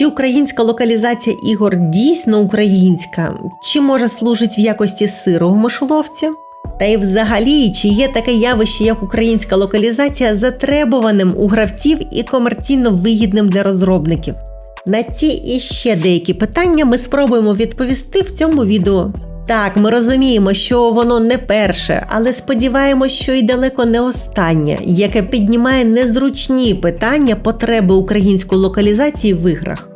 Чи українська локалізація ігор дійсно українська, чи може служить в якості сиру в мишоловці? Та й взагалі, чи є таке явище, як українська локалізація, затребуваним у гравців і комерційно вигідним для розробників? На ці і ще деякі питання ми спробуємо відповісти в цьому відео. Так, ми розуміємо, що воно не перше, але сподіваємось, що й далеко не останнє, яке піднімає незручні питання потреби української локалізації в іграх.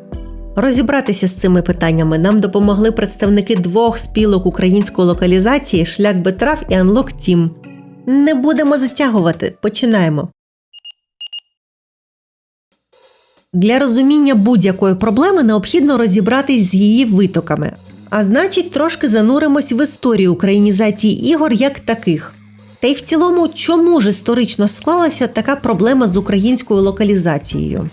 Розібратися з цими питаннями нам допомогли представники двох спілок української локалізації Шлях Бетрав і Unlock Team. Не будемо затягувати, починаємо. Для розуміння будь-якої проблеми необхідно розібратись з її витоками, а значить, трошки зануримось в історію українізації ігор як таких. Та й в цілому, чому ж історично склалася така проблема з українською локалізацією?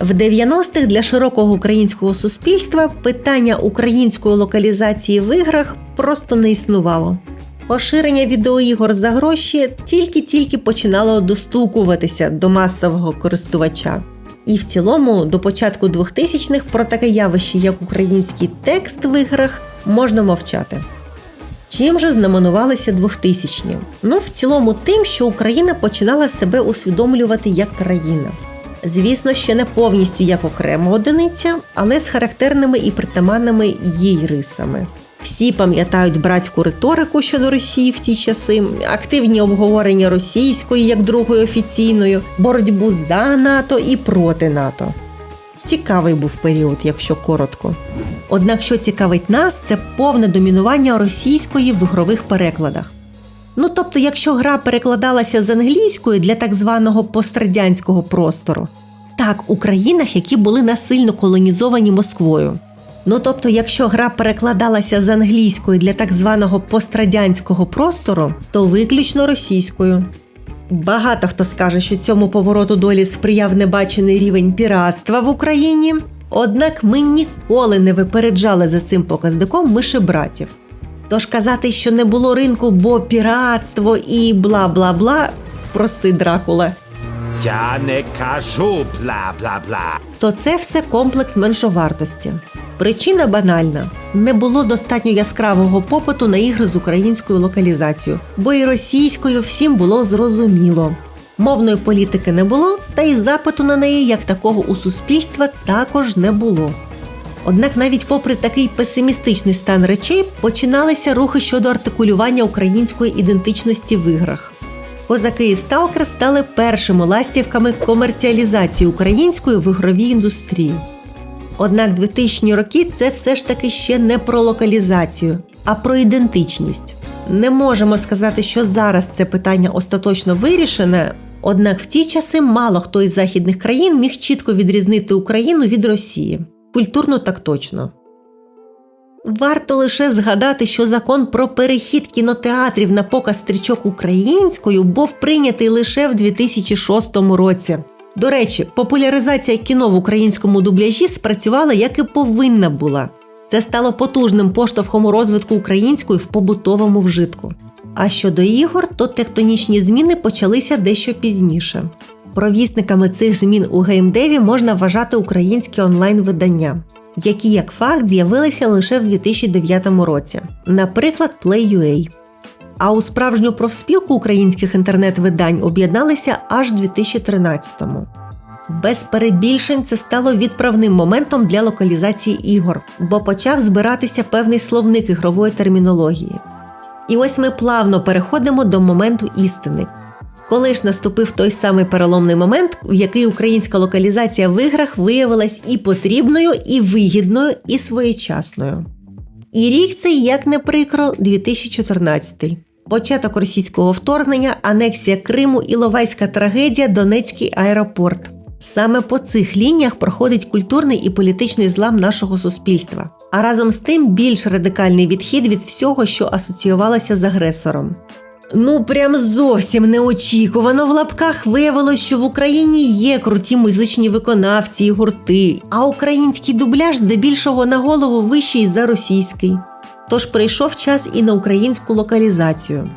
В 90-х для широкого українського суспільства питання української локалізації в іграх просто не існувало. Поширення відеоігор за гроші тільки-тільки починало достукуватися до масового користувача. І в цілому, до початку 2000-х про таке явище, як український текст в іграх, можна мовчати. Чим же знаменувалися 2000-ні? Ну, в цілому, тим, що Україна починала себе усвідомлювати як країна. Звісно, ще не повністю як окрема одиниця, але з характерними і притаманними їй рисами. Всі пам'ятають братську риторику щодо Росії в ті часи, активні обговорення російської як другої офіційної, боротьбу за НАТО і проти НАТО. Цікавий був період, якщо коротко. Однак, що цікавить нас, це повне домінування російської в ігрових перекладах. Ну тобто, якщо гра перекладалася з англійської для так званого пострадянського простору, так у країнах, які були насильно колонізовані Москвою. Ну тобто, якщо гра перекладалася з англійської для так званого пострадянського простору, то виключно російською. Багато хто скаже, що цьому повороту долі сприяв небачений рівень піратства в Україні. Однак ми ніколи не випереджали за цим показником мишебратів. Тож казати, що не було ринку, бо піратство і бла бла бла, прости Дракула, Я не кажу бла бла бла. то це все комплекс меншовартості. Причина банальна: не було достатньо яскравого попиту на ігри з українською локалізацією, бо і російською всім було зрозуміло. Мовної політики не було, та й запиту на неї як такого у суспільства також не було. Однак, навіть попри такий песимістичний стан речей, починалися рухи щодо артикулювання української ідентичності в іграх. Козаки і Сталкер стали першими ластівками комерціалізації української в ігровій індустрії. Однак 2000-ні роки це все ж таки ще не про локалізацію, а про ідентичність. Не можемо сказати, що зараз це питання остаточно вирішене, однак в ті часи мало хто із західних країн міг чітко відрізнити Україну від Росії. Культурно так точно. Варто лише згадати, що закон про перехід кінотеатрів на показ стрічок українською був прийнятий лише в 2006 році. До речі, популяризація кіно в українському дубляжі спрацювала як і повинна була. Це стало потужним поштовхом у розвитку української в побутовому вжитку. А щодо ігор, то тектонічні зміни почалися дещо пізніше. Провісниками цих змін у геймдеві можна вважати українські онлайн-видання, які як факт з'явилися лише в 2009 році, наприклад, Play.ua. А у справжню профспілку українських інтернет-видань об'єдналися аж у 2013-му. Без перебільшень це стало відправним моментом для локалізації ігор, бо почав збиратися певний словник ігрової термінології. І ось ми плавно переходимо до моменту істини. Коли ж наступив той самий переломний момент, в який українська локалізація в іграх виявилась і потрібною, і вигідною, і своєчасною. І рік цей, як не прикро, 2014. Початок російського вторгнення, анексія Криму, Іловайська трагедія, Донецький аеропорт. Саме по цих лініях проходить культурний і політичний злам нашого суспільства, а разом з тим більш радикальний відхід від всього, що асоціювалося з агресором. Ну, прям зовсім неочікувано в лапках виявилось, що в Україні є круті музичні виконавці і гурти, а український дубляж здебільшого на голову вищий за російський. Тож прийшов час і на українську локалізацію.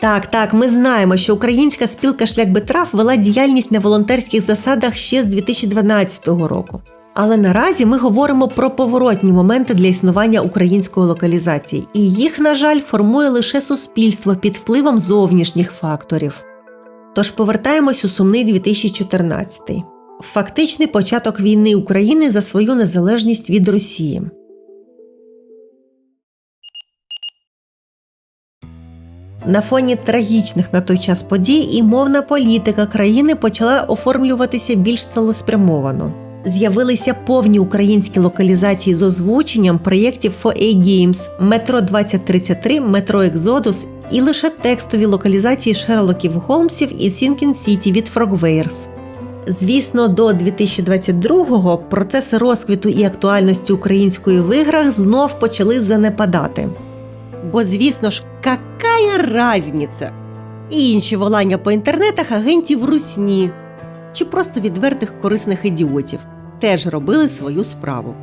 Так, так, ми знаємо, що українська спілка Шлях Бетрав вела діяльність на волонтерських засадах ще з 2012 року. Але наразі ми говоримо про поворотні моменти для існування української локалізації, і їх, на жаль, формує лише суспільство під впливом зовнішніх факторів. Тож повертаємось у сумний 2014 фактичний початок війни України за свою незалежність від Росії. На фоні трагічних на той час подій і мовна політика країни почала оформлюватися більш цілеспрямовано. З'явилися повні українські локалізації з озвученням проєктів 4A Games, Метро 2033, Метро Екзодус і лише текстові локалізації Шерлоків Холмсів і Сінкін Сіті від Frogwares. Звісно, до 2022-го процеси розквіту і актуальності української в іграх знов почали занепадати. Бо, звісно ж, какая разниця? І інші волання по інтернетах агентів русні чи просто відвертих корисних ідіотів теж робили свою справу.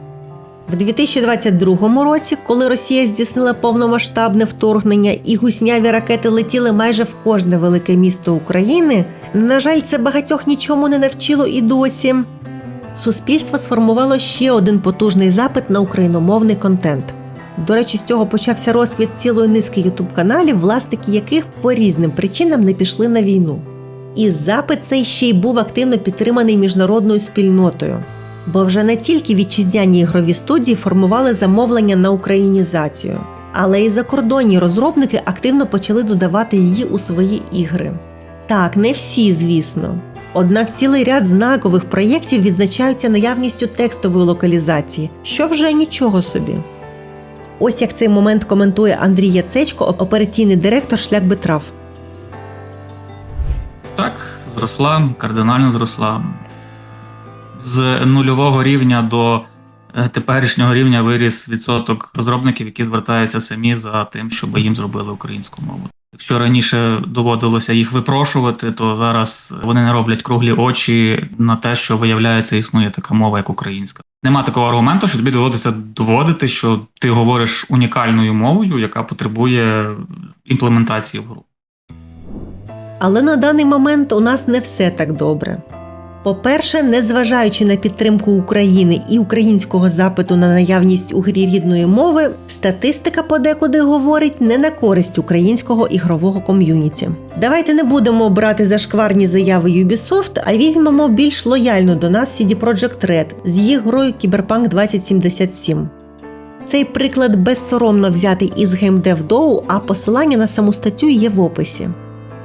В 2022 році, коли Росія здійснила повномасштабне вторгнення і гусняві ракети летіли майже в кожне велике місто України, на жаль, це багатьох нічому не навчило і досі. Суспільство сформувало ще один потужний запит на україномовний контент. До речі, з цього почався розквіт цілої низки ютуб-каналів, власники яких по різним причинам не пішли на війну. І запит цей ще й був активно підтриманий міжнародною спільнотою. Бо вже не тільки вітчизняні ігрові студії формували замовлення на українізацію, але й закордонні розробники активно почали додавати її у свої ігри. Так, не всі, звісно. Однак цілий ряд знакових проєктів відзначаються наявністю текстової локалізації, що вже нічого собі. Ось як цей момент коментує Андрій Яцечко, операційний директор шлях Бетрав. Так, зросла, кардинально зросла. З нульового рівня до е, теперішнього рівня виріс відсоток розробників, які звертаються самі за тим, щоб їм зробили українську мову. Якщо раніше доводилося їх випрошувати, то зараз вони не роблять круглі очі на те, що виявляється, існує така мова, як українська. Нема такого аргументу, що тобі доводиться доводити, що ти говориш унікальною мовою, яка потребує імплементації в гру. Але на даний момент у нас не все так добре. По-перше, незважаючи на підтримку України і українського запиту на наявність у грі рідної мови, статистика подекуди говорить не на користь українського ігрового ком'юніті. Давайте не будемо брати зашкварні заяви Ubisoft, а візьмемо більш лояльну до нас CD Projekt Red з їх грою Cyberpunk 2077. Цей приклад безсоромно взятий із GameDev.do, а посилання на саму статтю є в описі.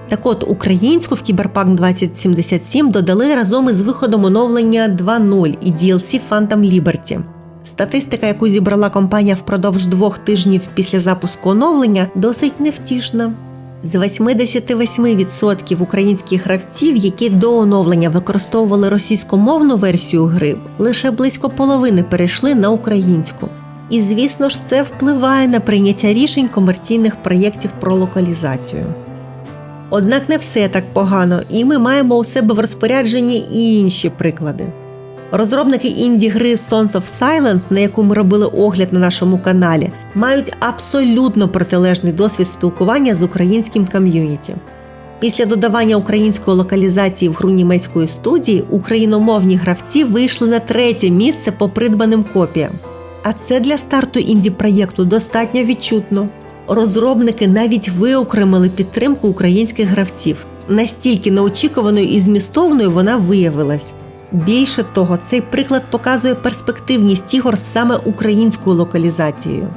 Так от українську в Cyberpunk 2077 додали разом із виходом оновлення 2.0 і DLC Phantom Liberty. Статистика, яку зібрала компанія впродовж двох тижнів після запуску оновлення, досить невтішна. З 88% українських гравців, які до оновлення використовували російськомовну версію гри, лише близько половини перейшли на українську. І звісно ж, це впливає на прийняття рішень комерційних проєктів про локалізацію. Однак не все так погано, і ми маємо у себе в розпорядженні і інші приклади. Розробники інді гри Sons of Silence, на яку ми робили огляд на нашому каналі, мають абсолютно протилежний досвід спілкування з українським ком'юніті. Після додавання української локалізації в гру німецької студії україномовні гравці вийшли на третє місце по придбаним копіям. А це для старту інді проєкту достатньо відчутно. Розробники навіть виокремили підтримку українських гравців. Настільки неочікуваною і змістовною вона виявилась. Більше того, цей приклад показує перспективність ігор саме українською локалізацією.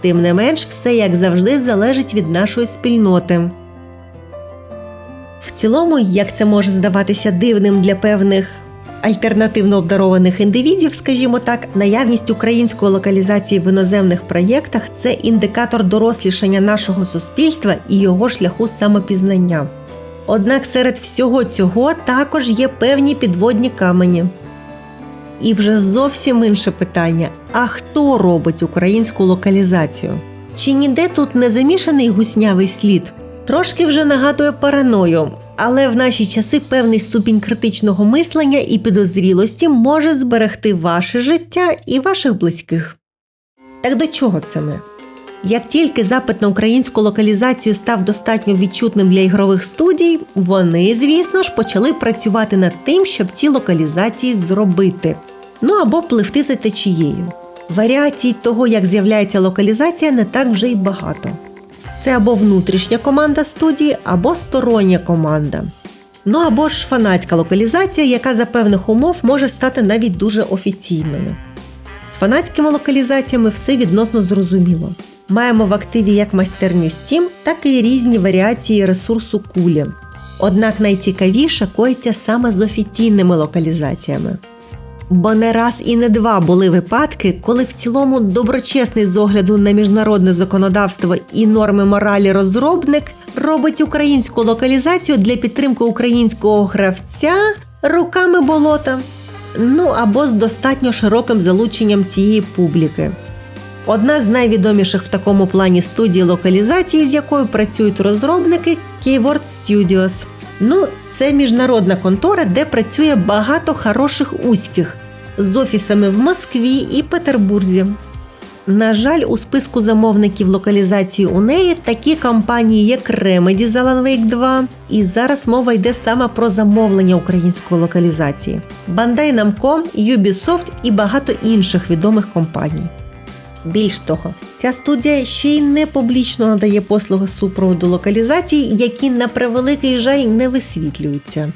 Тим не менш, все як завжди залежить від нашої спільноти. В цілому, як це може здаватися дивним для певних альтернативно обдарованих індивідів, скажімо так, наявність української локалізації в іноземних проєктах це індикатор дорослішання нашого суспільства і його шляху самопізнання. Однак серед всього цього також є певні підводні камені. І вже зовсім інше питання: а хто робить українську локалізацію? Чи ніде тут не замішаний гуснявий слід? Трошки вже нагадує параною, але в наші часи певний ступінь критичного мислення і підозрілості може зберегти ваше життя і ваших близьких. Так до чого це ми? Як тільки запит на українську локалізацію став достатньо відчутним для ігрових студій, вони, звісно ж, почали працювати над тим, щоб ці локалізації зробити. ну або пливти за течією. Варіацій того, як з'являється локалізація, не так вже й багато. Це або внутрішня команда студії, або стороння команда. Ну або ж фанатська локалізація, яка за певних умов може стати навіть дуже офіційною. З фанатськими локалізаціями все відносно зрозуміло. Маємо в активі як майстерню Steam, так і різні варіації ресурсу кулі. Однак найцікавіше коїться саме з офіційними локалізаціями. Бо не раз і не два були випадки, коли в цілому доброчесний з огляду на міжнародне законодавство і норми моралі розробник робить українську локалізацію для підтримки українського гравця руками болота. Ну або з достатньо широким залученням цієї публіки. Одна з найвідоміших в такому плані студій локалізації, з якою працюють розробники Keyword Studios. Ну, це міжнародна контора, де працює багато хороших уських з офісами в Москві і Петербурзі. На жаль, у списку замовників локалізації у неї такі компанії, як Remedy з Alan Wake 2, і зараз мова йде саме про замовлення української локалізації, Bandai Namco, Ubisoft і багато інших відомих компаній. Більш того, ця студія ще й не публічно надає послуги супроводу локалізації, які на превеликий жаль не висвітлюються.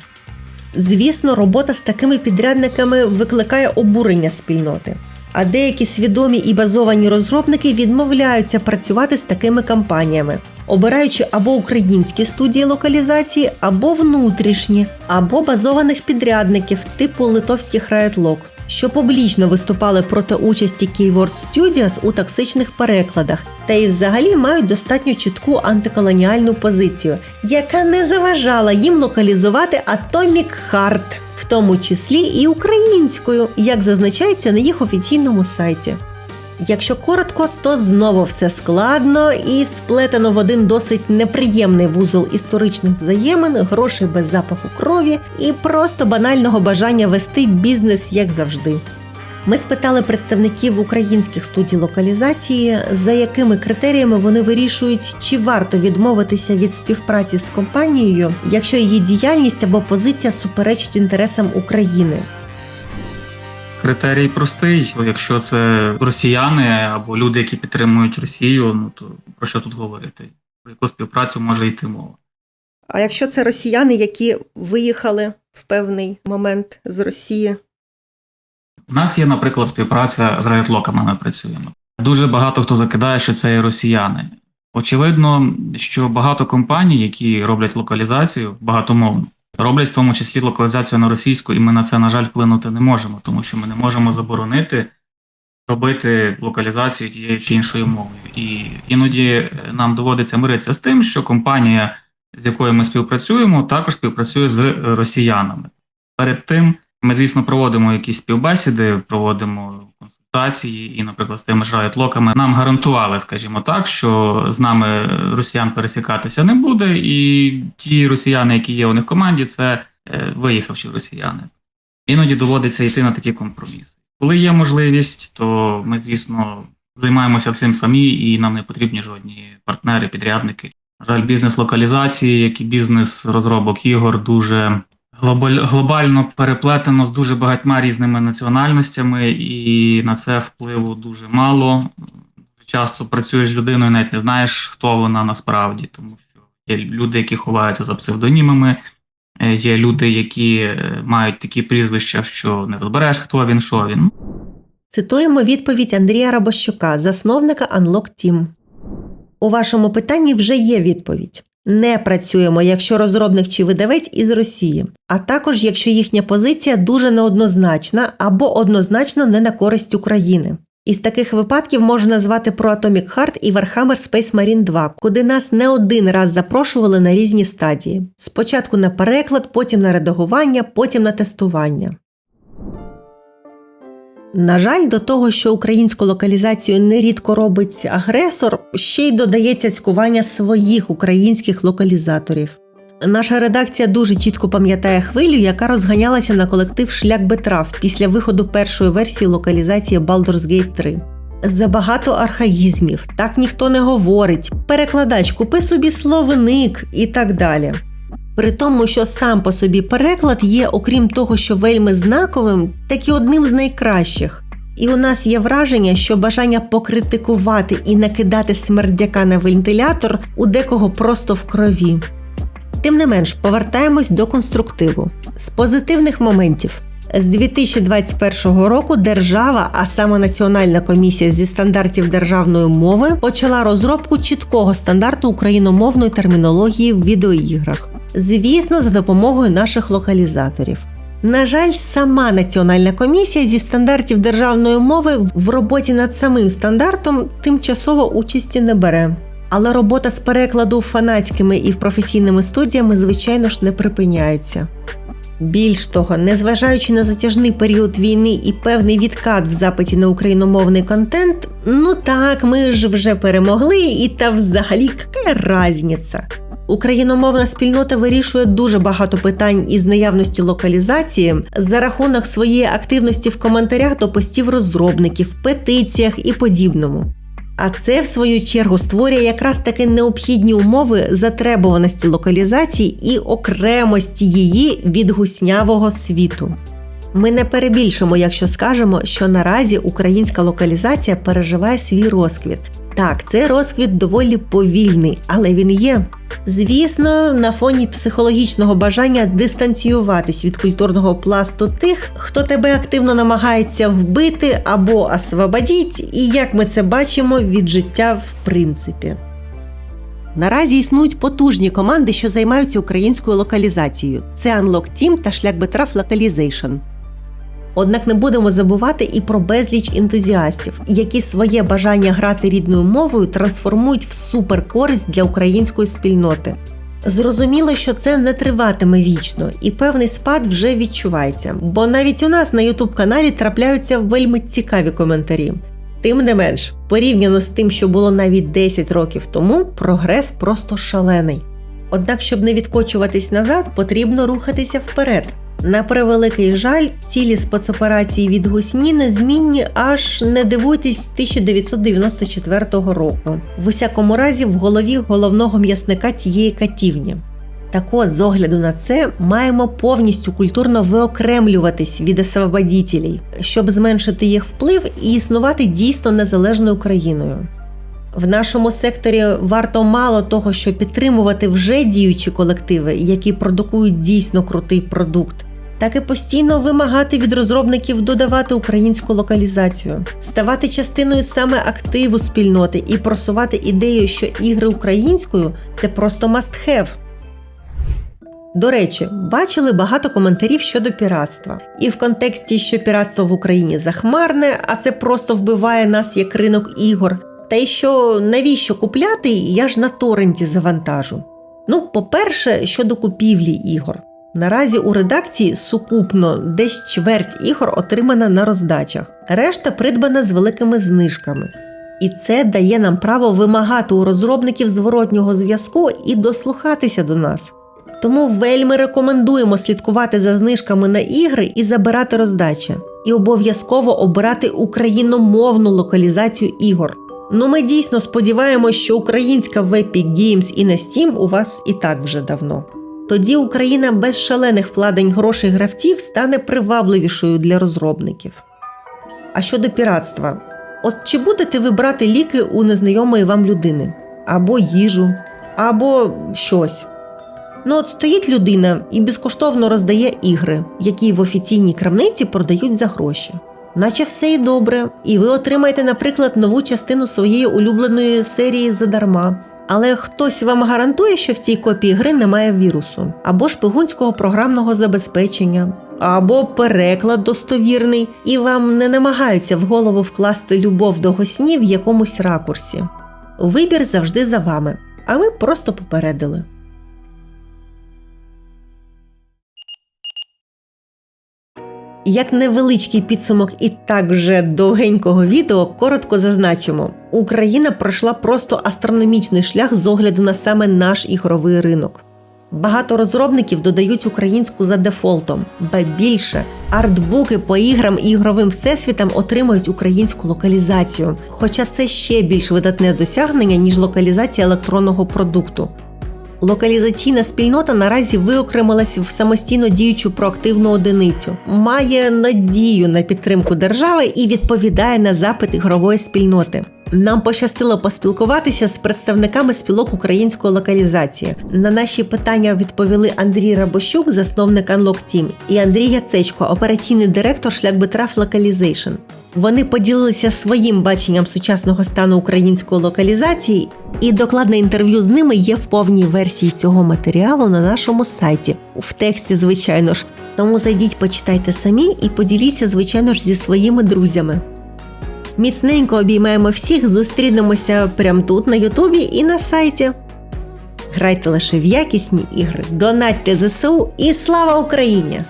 Звісно, робота з такими підрядниками викликає обурення спільноти. А деякі свідомі і базовані розробники відмовляються працювати з такими компаніями, обираючи або українські студії локалізації, або внутрішні, або базованих підрядників типу литовських Riot що публічно виступали проти участі Keyword Studios у токсичних перекладах, та й взагалі мають достатньо чітку антиколоніальну позицію, яка не заважала їм локалізувати Atomic Heart, в тому числі і українською, як зазначається на їх офіційному сайті. Якщо коротко, то знову все складно і сплетено в один досить неприємний вузол історичних взаємин, грошей без запаху крові і просто банального бажання вести бізнес як завжди. Ми спитали представників українських студій локалізації, за якими критеріями вони вирішують, чи варто відмовитися від співпраці з компанією, якщо її діяльність або позиція суперечить інтересам України. Критерій простий. Якщо це росіяни або люди, які підтримують Росію, ну то про що тут говорити? Про яку співпрацю може йти мова? А якщо це росіяни, які виїхали в певний момент з Росії? У нас є, наприклад, співпраця з райотлоками. Ми працюємо. Дуже багато хто закидає, що це є росіяни. Очевидно, що багато компаній, які роблять локалізацію багатомовну, роблять в тому числі локалізацію на російську, і ми на це, на жаль, вплинути не можемо, тому що ми не можемо заборонити робити локалізацію тією чи іншою мовою. І іноді нам доводиться миритися з тим, що компанія, з якою ми співпрацюємо, також співпрацює з росіянами. Перед тим ми, звісно, проводимо якісь співбесіди, проводимо консультації, і, наприклад, з тими ж райотлоками нам гарантували, скажімо так, що з нами росіян пересікатися не буде, і ті росіяни, які є у них в команді, це е, виїхавші росіяни. Іноді доводиться йти на такі компроміси. Коли є можливість, то ми, звісно, займаємося всім самі, і нам не потрібні жодні партнери, підрядники. На жаль, бізнес локалізації, як і бізнес розробок ігор, дуже глобально переплетено з дуже багатьма різними національностями, і на це впливу дуже мало. Часто працюєш з людиною, навіть не знаєш, хто вона насправді, тому що є люди, які ховаються за псевдонімами, е, є люди, які е, мають такі прізвища, що не розбереш, хто він, що він. Цитуємо відповідь Андрія Рабощука, засновника Unlock Team. У вашому питанні вже є відповідь. Не працюємо, якщо розробник чи видавець із Росії, а також якщо їхня позиція дуже неоднозначна або однозначно не на користь України. Із таких випадків можу назвати про Atomic Heart і Warhammer Space Marine 2, куди нас не один раз запрошували на різні стадії: спочатку на переклад, потім на редагування, потім на тестування. На жаль, до того, що українську локалізацію нерідко робить агресор, ще й додається цькування своїх українських локалізаторів. Наша редакція дуже чітко пам'ятає хвилю, яка розганялася на колектив Шлях Бетрав після виходу першої версії локалізації Baldur's Gate 3. Забагато архаїзмів, так ніхто не говорить, перекладач, купи собі словник і так далі. При тому, що сам по собі переклад є, окрім того, що вельми знаковим, так і одним з найкращих. І у нас є враження, що бажання покритикувати і накидати смердяка на вентилятор у декого просто в крові. Тим не менш, повертаємось до конструктиву. З позитивних моментів. З 2021 року держава, а саме Національна комісія зі стандартів державної мови, почала розробку чіткого стандарту україномовної термінології в відеоіграх. Звісно, за допомогою наших локалізаторів. На жаль, сама Національна комісія зі стандартів державної мови в роботі над самим стандартом тимчасово участі не бере. Але робота з перекладу фанатськими і професійними студіями, звичайно ж, не припиняється. Більш того, незважаючи на затяжний період війни і певний відкат в запиті на україномовний контент, ну так, ми ж вже перемогли, і та взагалі яка разниця? Україномовна спільнота вирішує дуже багато питань із наявності локалізації за рахунок своєї активності в коментарях до постів розробників, петиціях і подібному. А це, в свою чергу, створює якраз таки необхідні умови затребуваності локалізації і окремості її від гуснявого світу. Ми не перебільшимо, якщо скажемо, що наразі українська локалізація переживає свій розквіт. Так, цей розквіт доволі повільний, але він є. Звісно, на фоні психологічного бажання дистанціюватись від культурного пласту тих, хто тебе активно намагається вбити або освободіть, і як ми це бачимо від життя в принципі. Наразі існують потужні команди, що займаються українською локалізацією. Це Unlock Team та шлях Бетраф Localization. Однак не будемо забувати і про безліч ентузіастів, які своє бажання грати рідною мовою трансформують в суперкористь для української спільноти. Зрозуміло, що це не триватиме вічно, і певний спад вже відчувається, бо навіть у нас на youtube каналі трапляються вельми цікаві коментарі. Тим не менш, порівняно з тим, що було навіть 10 років тому, прогрес просто шалений. Однак, щоб не відкочуватись назад, потрібно рухатися вперед. На превеликий жаль, цілі спецоперації від Гусні незмінні аж не дивуйтесь 1994 року. В усякому разі, в голові головного м'ясника цієї катівні. Так от, з огляду на це, маємо повністю культурно виокремлюватись від освободітелей, щоб зменшити їх вплив і існувати дійсно незалежною Україною. В нашому секторі варто мало того, що підтримувати вже діючі колективи, які продукують дійсно крутий продукт, так і постійно вимагати від розробників додавати українську локалізацію, ставати частиною саме активу спільноти і просувати ідею, що ігри українською це просто must have. До речі, бачили багато коментарів щодо піратства. І в контексті, що піратство в Україні захмарне, а це просто вбиває нас як ринок ігор. Та й що навіщо купляти, я ж на торренті завантажу. Ну, по-перше, щодо купівлі ігор. Наразі у редакції сукупно десь чверть ігор отримана на роздачах, решта придбана з великими знижками. І це дає нам право вимагати у розробників зворотнього зв'язку і дослухатися до нас. Тому вельми рекомендуємо слідкувати за знижками на ігри і забирати роздачі, і обов'язково обирати україномовну локалізацію ігор. Ну ми дійсно сподіваємось, що українська в Epic Games і на Steam у вас і так вже давно. Тоді Україна без шалених вкладень грошей гравців стане привабливішою для розробників. А щодо піратства, от чи будете ви брати ліки у незнайомої вам людини, або їжу, або щось? Ну от стоїть людина і безкоштовно роздає ігри, які в офіційній крамниці продають за гроші. Наче все і добре, і ви отримаєте, наприклад, нову частину своєї улюбленої серії задарма. Але хтось вам гарантує, що в цій копії гри немає вірусу, або шпигунського програмного забезпечення, або переклад достовірний, і вам не намагаються в голову вкласти любов до госні в якомусь ракурсі. Вибір завжди за вами, а ми просто попередили. Як невеличкий підсумок і так вже довгенького відео, коротко зазначимо: Україна пройшла просто астрономічний шлях з огляду на саме наш ігровий ринок. Багато розробників додають українську за дефолтом, ба більше артбуки по іграм і ігровим всесвітам отримують українську локалізацію. Хоча це ще більш видатне досягнення, ніж локалізація електронного продукту. Локалізаційна спільнота наразі виокремилась в самостійно діючу проактивну одиницю, має надію на підтримку держави і відповідає на запит ігрової спільноти. Нам пощастило поспілкуватися з представниками спілок української локалізації. На наші питання відповіли Андрій Рабощук, засновник Unlock Team, і Андрій Яцечко, операційний директор Шлякбитраф Localization. Вони поділилися своїм баченням сучасного стану української локалізації, і докладне інтерв'ю з ними є в повній версії цього матеріалу на нашому сайті, в тексті, звичайно ж. Тому зайдіть, почитайте самі і поділіться, звичайно ж, зі своїми друзями. Міцненько обіймаємо всіх, зустрінемося прямо тут на Ютубі і на сайті. Грайте лише в якісні ігри, донатьте ЗСУ і слава Україні!